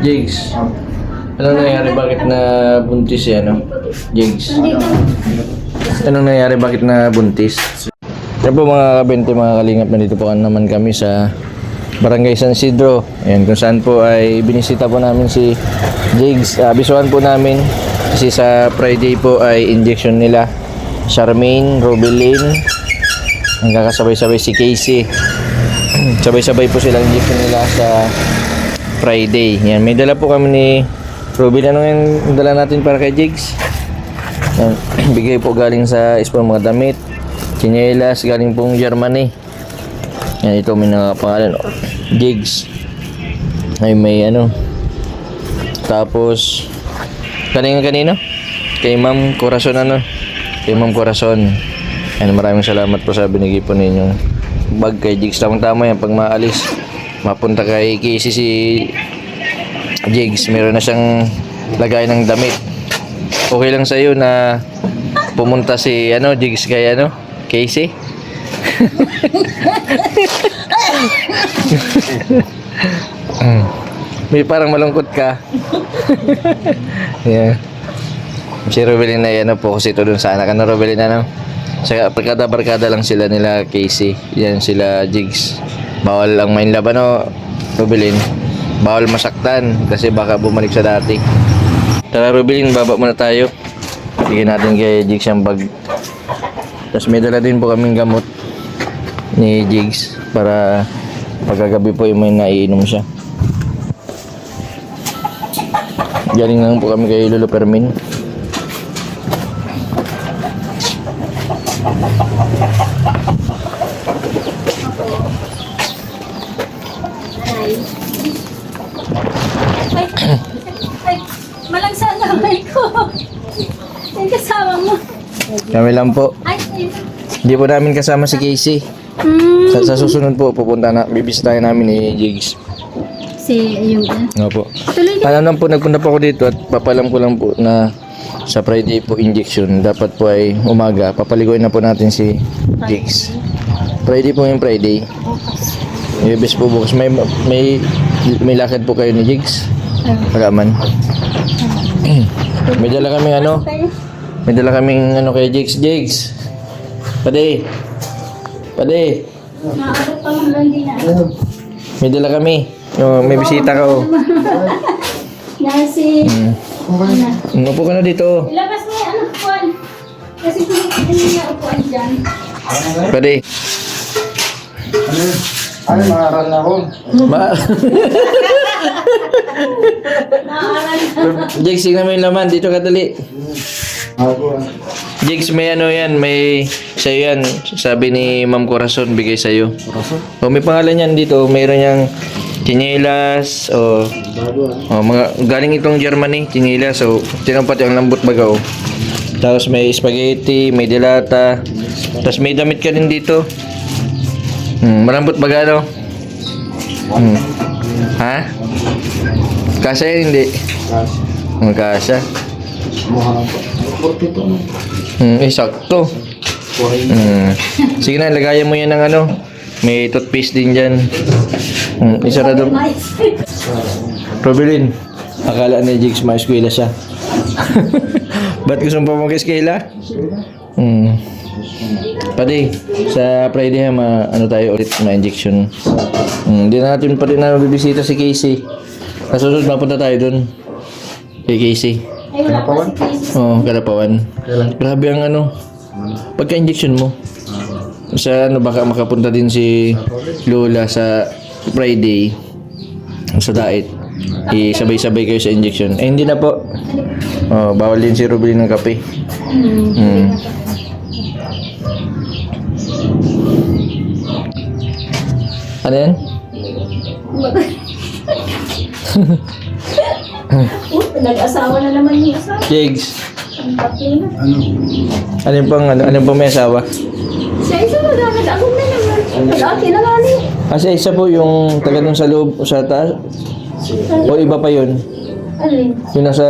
Jigs. Anong nangyari? Bakit na buntis yan, no? Jigs. Anong nangyari? Bakit na buntis? Yan po mga kabente, mga kalingap, nandito po naman kami sa Barangay San Isidro. Ayan, kung saan po ay binisita po namin si Jigs. Uh, bisuhan po namin kasi sa Friday po ay injection nila. Charmaine, Robelin, ang kakasabay-sabay si Casey. Sabay-sabay po silang injection nila sa Friday. Yan, may dala po kami ni Robin. Ano yung dala natin para kay Jigs? Yan, bigay po galing sa Ispon mga damit. Chinelas galing pong Germany. Yan, ito may nakapangalan. oh, Jigs. Ay, may ano. Tapos, kanina kanino? Kay Ma'am Corazon ano? Kay Ma'am Corazon. Yan, maraming salamat po sa binigay po ninyong bag kay Jigs. Tamang tama yan pag maalis. Mapunta kay Casey si Jigs. Meron na siyang lagay ng damit. Okay lang sa iyo na pumunta si ano Jigs kay ano Casey. Mm. May parang malungkot ka. yeah. Si Robelin na yan po kasi ito dun sa anak. Ano Robelin ano? Sa barkada-barkada lang sila nila Casey. Yan sila Jigs. Bawal ang main laban no Robelin. Bawal masaktan kasi baka bumalik sa dati. Tara Robelin, baba muna tayo. Bigyan natin kay Jigs yung bag. Tapos may dala din po kaming gamot ni Jigs para pagkagabi po yung may naiinom siya. Galing lang po kami kay Lolo Permin. Ay, ay, malang sa kamay ko. Ay, kasama mo. Kami lang po. Hindi po namin kasama si Casey. Hmm, Sa, sa susunod po, pupunta na, bibisitahin namin ni Jigs. si, yung, Nga po. tuloy na. Alam lang po, nagpunta po ako dito at papalam ko lang po na sa Friday po injection, dapat po ay umaga. Papaliguin na po natin si Jigs. Friday po yung Friday. Bukas. Ibis po bukas. May, may, may lakad po kayo ni Jigs. Pagaman. may dala kaming ano. May dala kaming ano kay Jigs. Jigs! Pade! Pade! Naabot pa lang din na. May dala kami. Yung may bisita ka oh. Yan si, Hmm. ano. Upo ka na dito. Ilabas mo yung ano, upuan. Kasi pinipin niya upuan dyan. Pade. Ay, maaral na ako. Ma Naaral. Jigs, tingnan mo yung laman. Dito ka dali. Ako. Jigs, may ano yan. May sa'yo yan. Sabi ni Ma'am Corazon, bigay sa'yo. Kaso? O, may pangalan yan dito. Mayroon yung chinelas. O, ah. o mga, galing itong Germany. Chinelas. O, tinang pati ang lambot baga. O. Tapos may spaghetti, may dilata. Tapos may damit ka din dito. Hmm, malambot baga, no? Hmm. Ha? Kasya yan, hindi. Kasi. Ang kasya. Mukha pa. Kurti to. no? Hmm, eh, sakto. Hmm. Sige na, lagayan mo yan ng ano. May toothpaste din dyan. Hmm, isa na doon. Robelin, akala ni Jigs ma-eskwela siya. Ba't gusto mo pa mag-eskwela? Hmm. Pati, sa Friday ha, ma, ano tayo ulit na injection. Hmm, Hindi na natin pati na bibisita si Casey. Kasunod, mapunta tayo doon. Kay Casey. Ay, wala pa si Casey. Oo, oh, Kalapawan. Kailan? Grabe ang ano, pagka-injection mo. Sa ano, baka makapunta din si Lola sa Friday sa diet. Isabay-sabay kayo sa injection. Eh, hindi na po. Oh, bawal din si Ruby ng kape. Hmm. Hmm. Ano yan? Oh, nag-asawa na naman yung asawa. Jigs. Ang kape na. Ano? Ano pang, ano, ano yung pang may asawa? Siya isa na dapat ako na naman. Nag-ate na nga niya. Kasi isa po yung taga dun sa loob, sa taas. O iba pa yun. Alin? Yung nasa,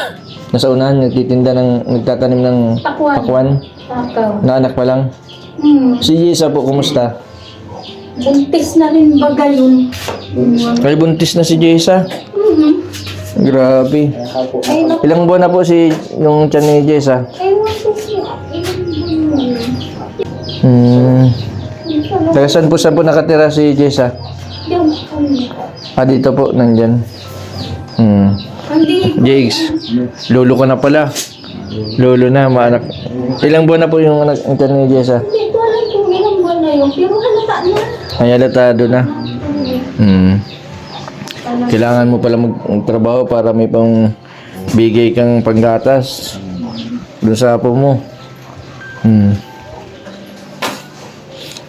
nasa unahan, nagtitinda ng, nagtatanim ng Pakwan. pakwan. Takaw. Na anak pa lang. Hmm. Si Jessa po, kumusta? Buntis na rin baga yun. Ay, buntis na si Jessa. Hmm. Mhm. Grabe. Ay, naku. Ilang buwan na po si yung tiyan ni Jess? Ewan ko po. Ilang buwan. Hmm. Taga saan po saan po nakatira si Jess ah? Yung ano. Ah, dito po, nandyan. Hmm. Hindi. Jigs, lolo ka na pala. Lolo na, maanak. Ilang buwan na po yung anak ang tiyan ni Jess ah? Hindi ko alam kung ilang buwan na yun. Pero halata na. Ay, alatado na. Hmm. Kailangan mo pala mag- magtrabaho para may pang bigay kang panggatas doon sa apo mo. Hmm.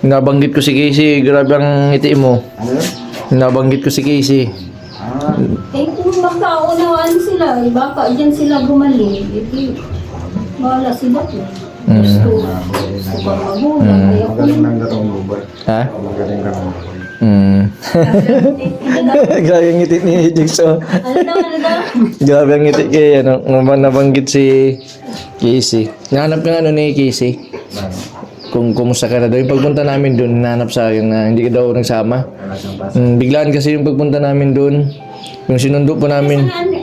Nabanggit ko si Casey, grabe ang ngiti mo. Nabanggit ko si Casey. Eh kung magkaunawaan sila, eh, baka dyan sila bumalik. Eh, wala sila po. Gusto, gusto magulang. Mm. Magaling lang garong lubar. Ha? Magaling garong lubar. Hmm. grabe ang ngiti ni Jigsaw. daw, daw? Grabe ang ngiti kay ano, nab- nabanggit si Casey. Nahanap ka nga ano ni Casey. Kung kumusta ka na daw. Yung pagpunta namin doon, hinahanap sa akin na hindi ka daw nagsama. Mm, biglaan kasi yung pagpunta namin doon. Yung sinundo po namin. Saan,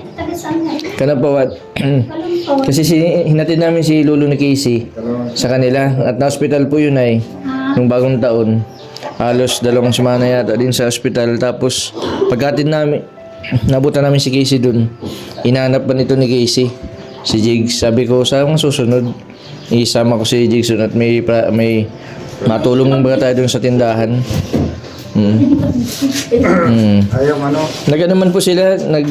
kasi si, hinatid namin si Lolo ni Casey sa kanila. At na-hospital po yun ay nung bagong taon. Halos dalawang semana yata din sa hospital. Tapos pagkatid namin, nabutan namin si Casey doon. Inaanap pa nito ni Casey. Si Jigs. Sabi ko, sa mga susunod, isama ko si Jigs at may, pra- may matulong ba tayo doon sa tindahan. Mm. Mm. ayaw ano, Nag naman po sila, nag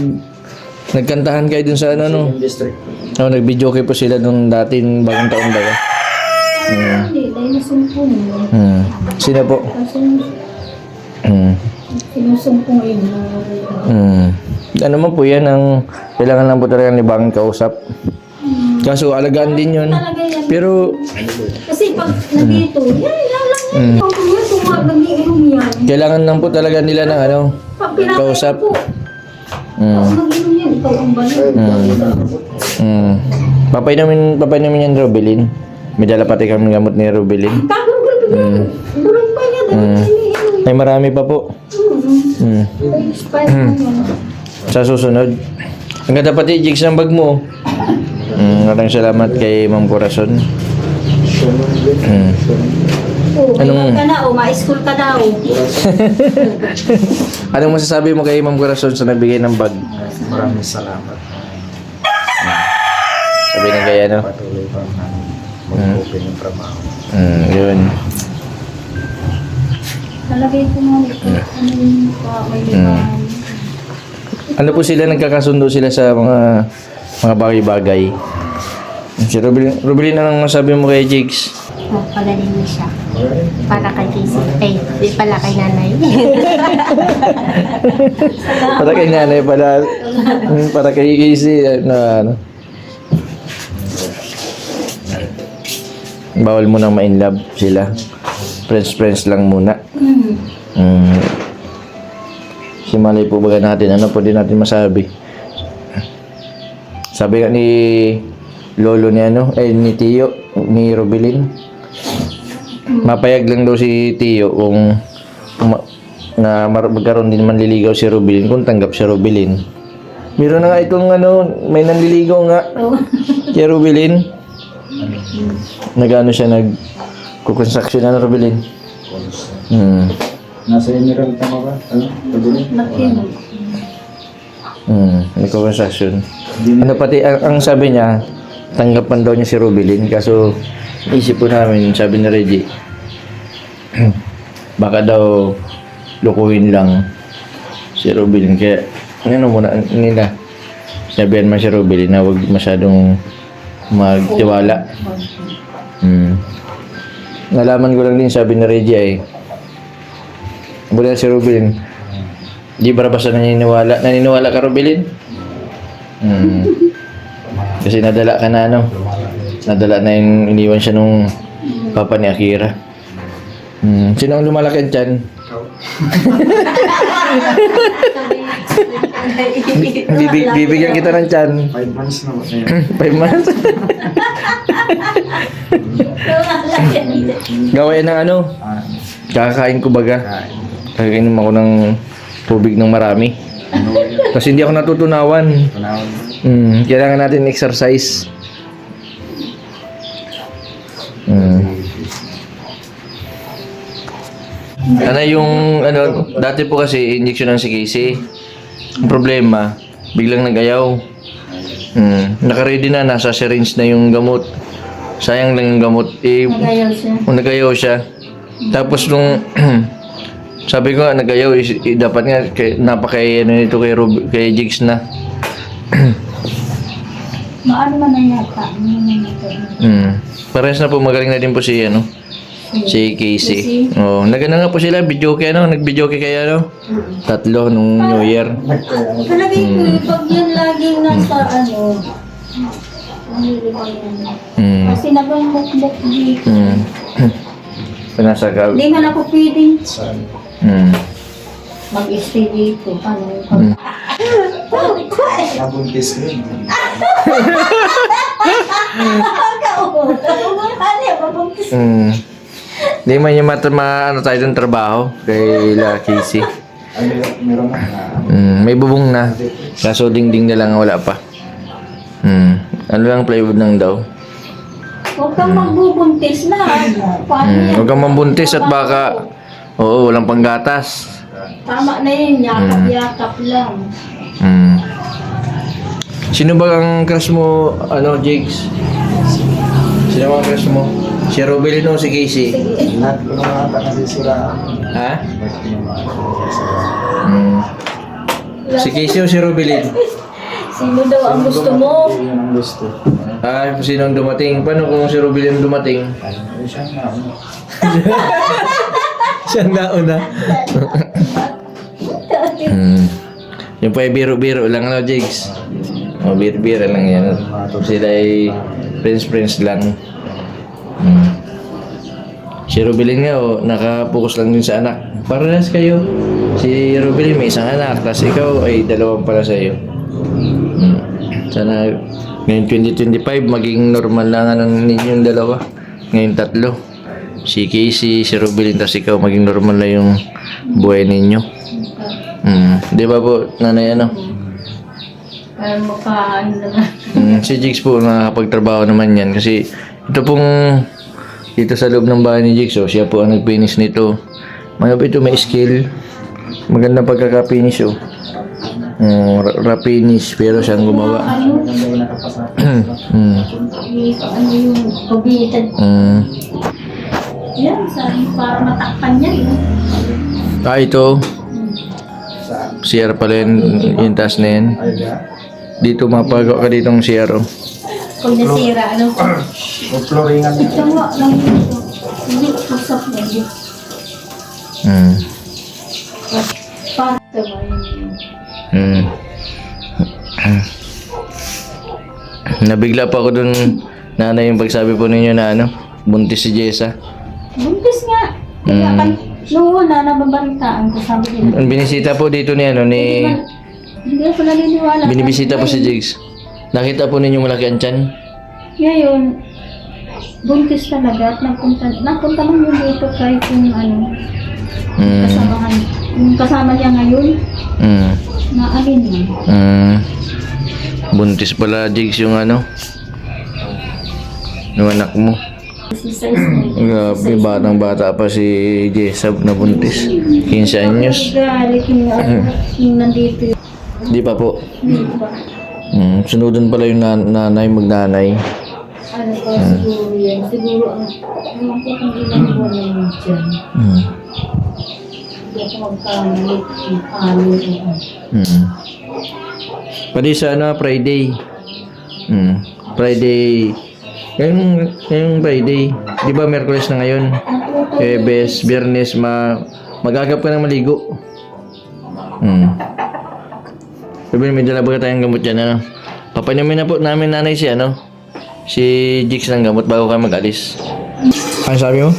nagkantahan kayo dun sa ano no. district. Oh, nag-video kayo po sila nung dati nung bagong taon ba? hindi, dahil nasumpong. Hmm. Sino po? Hmm. sinusumpong yun. Hmm. Ano man po yan ang kailangan lang po talaga ng libang kausap. Kaso alagaan din yun. Pero Kasi pag nandito, yan, yan lang yan. Kung yan, kung nag-iinom yan. kailangan lang po talaga nila ng ano. Kausap. Hmm. pag ikaw balik. Hmm. Papainumin, papainumin yan Robelin. May dala pati kami gamot ni yan, dahil iniinom. Ay marami pa po. Mm. Sa susunod. Ang ganda pati jigs ng bag mo. Mm, maraming salamat kay Ma'am Corazon. Mm. May Anong- ka na, oh, ma-school ka daw. Anong masasabi mo kay Ma'am Corazon sa nagbigay ng bag? Maraming salamat. Sabi na kaya no? Patuloy pa namin mag-open yung trabaho. Mm, yun. Nalagay ko nga nito. Ano yung pa, may limang. Ano po sila nagkakasundo sila sa mga mga bagay-bagay? Si Rubilin, Rubilin anong masabi mo kay Jigs? Oh, pagaling mo siya. Para kay Casey. Ay, di pala kay nanay. Para kay nanay pala. Mm, Para kay Casey na ano. Bawal mo nang ma-inlove sila. Friends-friends lang muna. Hmm. Mm. Si Malay po baga natin, ano din natin masabi. Sabi nga ni Lolo ni ano, eh ni Tio, ni Robilin. Mapayag lang daw si Tio kung, na magkaroon din manliligaw si Robilin kung tanggap si Robilin. Meron na nga itong ano, may nanliligaw nga Oh. kay Robilin. Nagano siya nag kukonstruction na Robilin. Hmm. Nasa Emerald tama ba? Ano? Pagdali? Matino. Hmm, nagko-construction. Ano pati, ang, ang sabi niya, tanggapan daw niya si Rubilin. Kaso, isip po namin, sabi ni Reggie, baka daw lukuhin lang si Rubilin. Kaya, ano muna nila, sabihan man si Rubilin na huwag masyadong magtiwala. Hmm. Nalaman ko lang din, sabi ni Reggie ay, mula si Rubilin, Di ba basta naniniwala? Naniniwala ka, Robilin? Hmm. Kasi nadala ka na, ano? Nadala na yung iniwan siya nung papa ni Akira. Hmm. Sino ang lumalaki ang tiyan? Bibigyan kita ng tiyan. Five months na ba? Five months. Gawain ng ano? Ah, Kakakain ko baga. kain. Kakainom ako ng tubig ng marami. Kasi hindi ako natutunawan. Panahon. Mm, kailangan natin exercise. Mm. Ano yung, ano, dati po kasi injection ng si Casey. Ang problema, biglang nag-ayaw. Mm, naka-ready na, nasa syringe na yung gamot. Sayang lang yung gamot. Eh, Nagayaw siya. kung nag-ayaw siya. Tapos nung, sabi ko nga, nag-ayaw, is- eh, dapat nga, kay, napakay, ano nito kay, Rob, kay Jigs na. Maano man na yata. Ano Mm. Parehas na po magaling na din po si ano. Si Casey. Oh, nagana nga po sila video kay ano, nag-video kay kaya ano. Tatlo nung New Year. Palagay ko, pag yan laging nasa ano, nanilibang yan. Mm. Kasi nagmumukmuk dito. Mm. Pinasagaw. Hindi man ako pwedeng? Mm. mag-stay dito. Paano. Mm. Nabuntis ko yun. Mm. Hindi man yung mata ma, ano tayo ng trabaho kay La Casey. Ay, meron, meron na. na- Mm, may bubong na. Kaso dingding na lang wala pa. Mm. Ano lang plywood lang daw. Huwag kang magbubuntis na. Paano Mm. yan? Huwag kang mambuntis at baka Oo, walang panggatas. Tama na yun, yakap-yakap lang. Mm. Sino ba ang crush mo, ano, Jigs? Sino ba ang crush mo? Si Robelin o si Casey? Lahat ko naman ata nasisiraan. Ha? Mm. Si Casey o si Robelin? Sino daw ang gusto mo? Yun ang gusto. Ah, sino ang dumating? Paano kung si Robelin dumating? Ay, siya nga. ano. Siya nauna. mm. Yung pa biro-biro lang, ano, Jigs? O, biro-biro lang yan. Sila ay friends-friends lang. Mm. Si Rubilin nga, oh, nakapokus lang din sa anak. Parehas kayo. Si Rubilin may isang anak, tapos ikaw ay dalawang pala sa iyo. Mm. Sana ngayon 2025 maging normal lang ang ninyong dalawa. Ngayon tatlo. Si Casey, si Rubilin, tapos ikaw maging normal na yung buhay ninyo. Mm. Di ba po, nanay ano? Para mukha, ano na. Mm, si Jigs po nakakapagtrabaho naman yan kasi ito pong dito sa loob ng bahay ni Jigs, oh, siya po ang nagpinis nito. Mga ito may skill. Magandang pagkakapinis oh. Mm, ra- rapinis pero siyang gumawa. Ano, nakapasa. mm, ano yung pabitad. mm. Yan, sabi para matakpan yan. eh. Ah, ito. Saan? CR pala yun, yung taas na da. Dito mapagawa ka ditong CR oh. Pag nasira, ano. O floringan niya. Ito nga, lang dito. Hindi, usap na dito. Mm. Pato ba yun? Mm. Nabigla pa ako dun nanay yung pagsabi po ninyo na ano, buntis si Jessa. Buntis nga. Kaya Mm. kan, noong una, nababalitaan ko, sabi nila. Ang binisita po dito ni ano ni Hindi ako naniniwala. binibisita po si Jigs. Nakita po ninyo malaki ang tiyan. Ngayon, buntis talaga at nagpunta, napunta man yun dito kahit yung ano, Mm. kasamahan, yung kasama niya ngayon, Mm. na alin na. Mm. Buntis pala Jigs yung ano. Yung anak mo. Grabe, batang bata pa si Jessa na buntis. 15 anyos. Di pa po. Mm. Sunodin pala yung nan- nanay magnanay. Ano pa siguro yan? Siguro ang, kung ilang buwan na yun dyan. Mm. Hindi ako magkamali kung ano yun. Mm. Pwede sa ano, Friday. Mm. Friday. Ngayong, ngayong Friday. Di ba Merkulis na ngayon? Eh, bes, Biyernes, ma magagap ka ng maligo. Mm. Sabi may dala ba tayong gamot dyan, ano? Papanamin na po namin nanay si ano? Si Jix ng gamot bago kayo mag-alis. Ano sabi mo?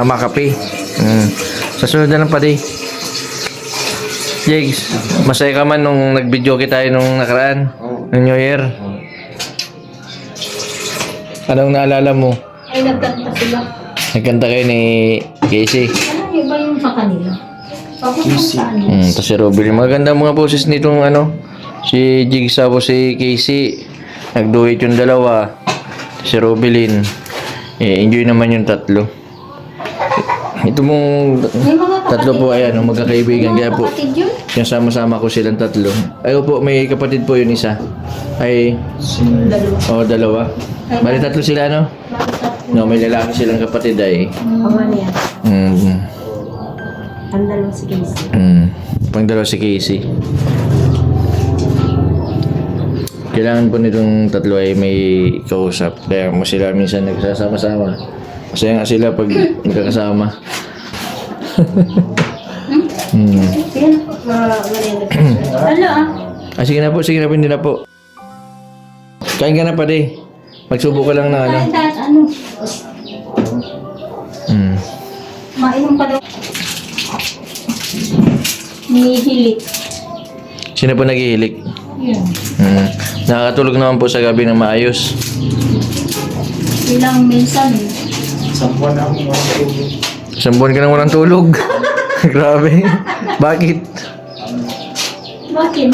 Ama kape. Mm. Sa sunod na lang pa di. Jigs, masaya ka man nung nag-video kita tayo nung nakaraan? Nung New Year? Anong naalala mo? Ay, nagkanta sila. Nagkanta kayo ni Casey. Ano yung ba yung sa kanila? Saan? Hmm, tapos si Robin. Maganda mga boses nitong ano, si Jigsaw po si Casey. Nagduet yung dalawa. Si Robilin. Eh, enjoy naman yung tatlo. Ito mong tatlo po ay ano, magkakaibigan. Kaya po, yung sama-sama ko silang tatlo. Ayaw po, may kapatid po yun isa. Ay, Dalawa. oh, dalawa. Bali tatlo sila, no? No, may lalaki silang kapatid ay. Ano yan? Mm, Ang dalawang si Casey. mm, pang dalawa si Casey. Kailangan po nitong tatlo ay may kausap. Kaya mo sila minsan nagsasama-sama. Masaya nga sila pag magkakasama. hmm. Po. Ano ah? Ah, sige na po, sige na po, hindi na po. Kain ka na pa, de. Magsubo ka lang ng ano. Kahit kahit ano. Hmm. Mainom pa daw. Nihilik. Sino po naghihilik? Yun. Hmm. Nakakatulog naman po sa gabi ng maayos. Ilang minsan. Isang buwan na akong mga tulog. Isang buwan ka nang walang tulog. Grabe. Bakit? Bakit?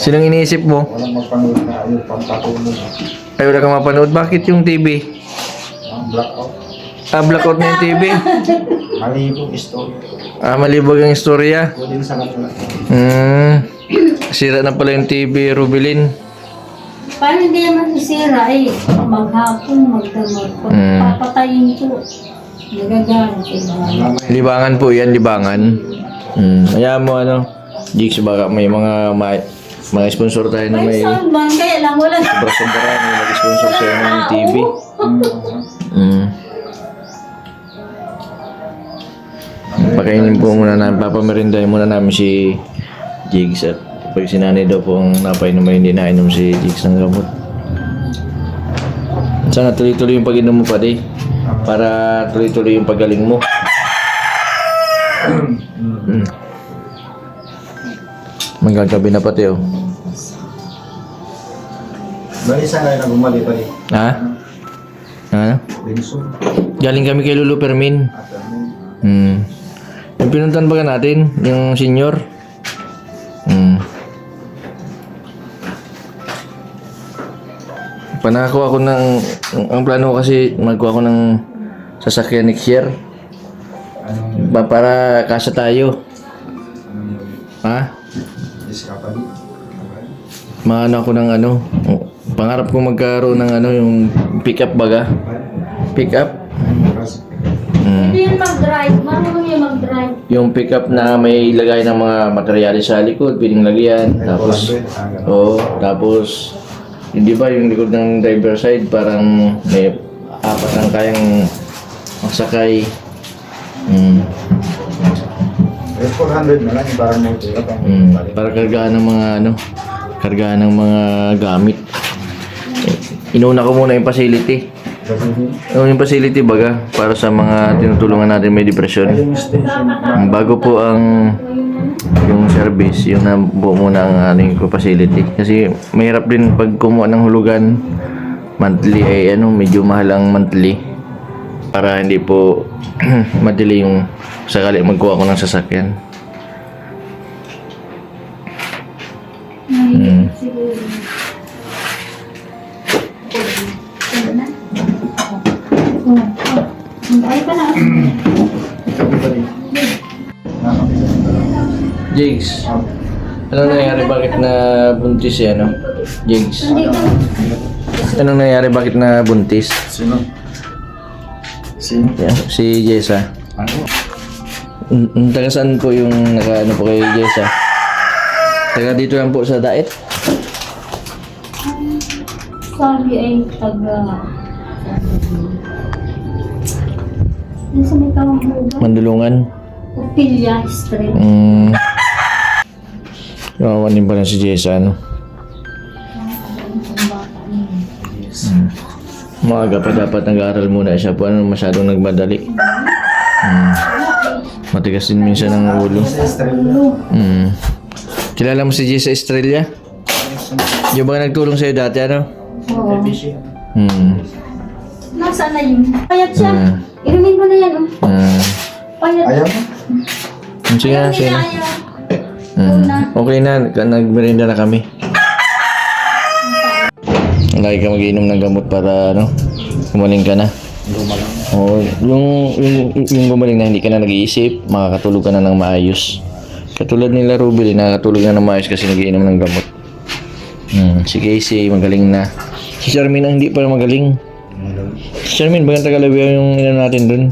Sinong iniisip mo? Walang magpanood na ayaw pampatulog. Ay, wala kang mapanood. Bakit yung TV? Ang blackout. Ah, blackout na yung TV. Malibong story. Ah, malibog ang istorya. Pwede sa kanila. Hmm. Sira na pala yung TV, Rubilin. Paano hindi naman sisira eh? Maghapon, magdamag. Pag Mm. papatayin ko, nagagalit. Eh, Mamaya. Libangan po yan, libangan. Hmm. Kaya mo ano, Jigs, baka may mga may, mga sponsor tayo na may may sound man, kaya lang wala. sobra-sobra may mag-sponsor sa'yo ng TV. Mm. Hmm. Pakainin po muna namin, papamerindahin muna namin si Jigs at pag sinanay daw po ang napainom ay hindi nainom si Jigs ng gamot. Sana tuloy-tuloy yung pag-inom mo pa di. Para tuloy-tuloy yung pagaling mo. Mm. Magagabi na pati oh. Bali sana na bumali pa rin. Ha? Ano? Benson. Galing kami kay Lulu Permin. Ano. Hmm. Yung pinuntan ba natin, yung senior? Hmm. Panako ako ng, ang plano ko kasi magkuha ako ng sasakyan next year. Ba, para kasa tayo. Ha? discovery? Maano ako ng ano, pangarap ko magkaroon ng ano, yung pick-up baga. Pick-up? Hmm. Hindi yun mag-drive. Marunong yun mag-drive. Yung pick-up na may lagay ng mga materyales sa likod, pwedeng lagyan. Tapos, 400. Ah. Oo, tapos hindi ba yung likod ng driver side parang may apat ang kayang magsakay. Mm, Eh, 400 na lang yung parang ang mm, para kargaan ng mga ano, kargaan ng mga gamit. Inuna ko muna yung facility. Ano yung facility baga para sa mga tinutulungan natin may depression. Bago po ang yung service, yung nabuo muna ang ating ko facility. Kasi mahirap din pag kumuha ng hulugan monthly ay ano, medyo mahal ang monthly para hindi po madali yung sakali magkuha ko ng sasakyan. Mm. Ano nangyari bakit na buntis si ano? Jigs, Hindi ka. ano nangyari bakit na buntis? Sino? Sino? Yeah, si Jessa. Ano? Mm, Taga saan po yung naka ano po kay Jessa? Taga dito lang po sa Daet? Sabi ay taga... Nasa may kawang huga. Mandulungan? Upilya Street. Mm. Kawawa din pala si Jessa, ano? Mm. Maaga pa dapat nag-aaral muna siya po. Ano, masyadong nagmadali. Mm. Matigas din minsan ang ulo. Sa Estrella. Mm. Kilala mo si Jessa Estrella? Yung ba nagtulong sa'yo dati, ano? Oo. Efficient. Mm. Nasaan na yun? Payat siya. Mm. Inumin mo na yan. Oh. Mm. Payat. Ayaw mo? Sige na, sige na. Ayaw. Mm. Okay na, nagmerienda na kami. Lagi ka mag-inom ng gamot para ano, gumaling ka na. Oo, yung, yung, yung gumaling na hindi ka na nag-iisip, makakatulog ka na ng maayos. Katulad nila Ruby, nakakatulog na ng maayos kasi nagiinom ng gamot. Hmm, si Casey, magaling na. Si Charmin ang hindi pa magaling. Si Charmin, bagang Tagalabiao yung ina natin dun.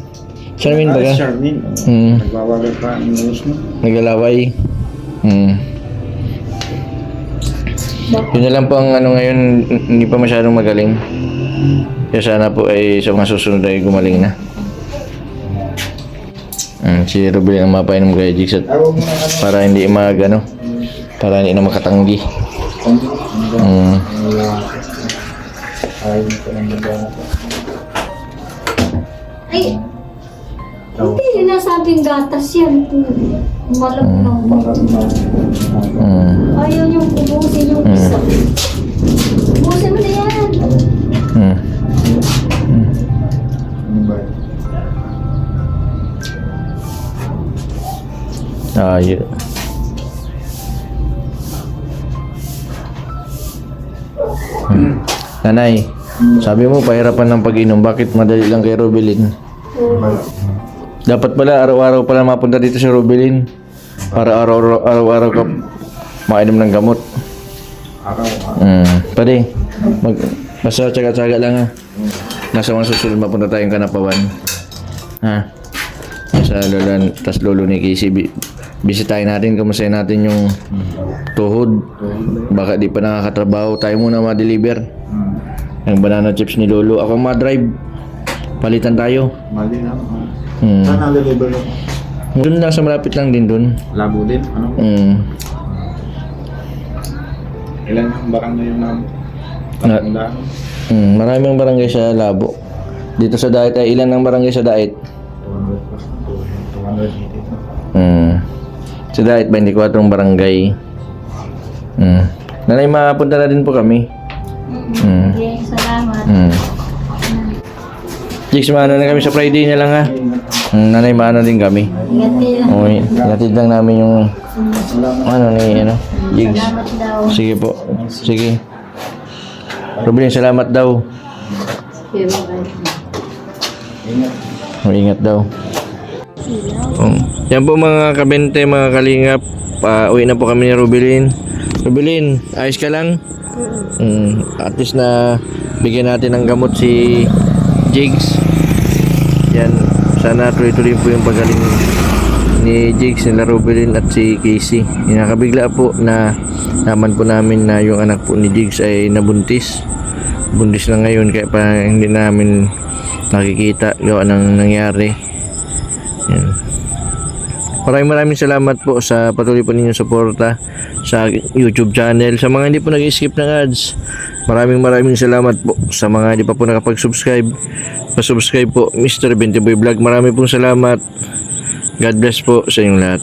Charmin, Ah, baga? Charmin. Hmm, Nagbawagal pa ang news mo. naglalaway. Hmm. Yun na lang po ang ano ngayon, hindi pa masyadong magaling. Kaya sana po ay sa mga susunod ay gumaling na. Hmm, si Ruben ang mapainom kay Jigs at para hindi mag ano, para hindi na makatanggi. To. Ay, hindi nasabing gatas yan. Malam lang. Hmm. Ayaw niyong ubusin yung isa. Ubusin mo na yan. Hmm. Ano ba? Ah, yun. Hmm. Nanay, sabi mo pahirapan ng pag-inom. Bakit madali lang kay Robelin? Dapat pala araw-araw pala mapunta dito si Robelin. Para araw- araw-araw ka mainom ng gamot. Araw. Hmm. Pare, mag, basta tsaga-tsaga lang ha. Nasa mga susunod mapunta tayong kanapawan. Ha? Sa lolo, tas lolo ni Casey, bi- bisitahin natin, kamusayin natin yung tuhod. Baka di pa nakakatrabaho, tayo muna ma-deliver. Hmm. Ang banana chips ni lolo. Ako ma-drive. Palitan tayo. Mali na. Hmm. Saan ang deliver mo? Doon lang sa malapit lang din doon. Labo din. Ano? Hmm. Ilan ang barangay yung namin? Na- Tatandaan. Hmm. Maraming barangay sa Labo. Dito sa Daet ay ilan ang barangay sa Daet? 200 plus. 280. Hmm. Sa Daet, 24 barangay. Hmm. Nanay, mapunta na din po kami. Hmm. Okay, salamat. Hmm. Jigs, maano na kami sa Friday na lang ha. Nanay, maano din kami. Ingat kayo. Okay, natid lang namin yung ano ni ano, daw. Sige po. Sige. Ruben, salamat daw. Bye-bye. Maingat daw. Um, yan po mga kabente, mga kalingap. Pa, uwi na po kami ni Rubilin. Rubilin, ayos ka lang? Mm, at least na bigyan natin ng gamot si Jigs. Sana tuloy-tuloy po yung pagaling ni Jigs, nila Rubilin at si Casey. Nakabigla po na naman po namin na yung anak po ni Jigs ay nabuntis. Buntis na ngayon kaya pa hindi namin nakikita gawa ng nangyari. Yan. Maraming maraming salamat po sa patuloy po ninyong suporta sa YouTube channel. Sa mga hindi po nag-skip ng ads, maraming maraming salamat po sa mga hindi pa po nakapag-subscribe. Pa-subscribe po, Mr. Bentiboy Vlog. Maraming pong salamat. God bless po sa inyong lahat.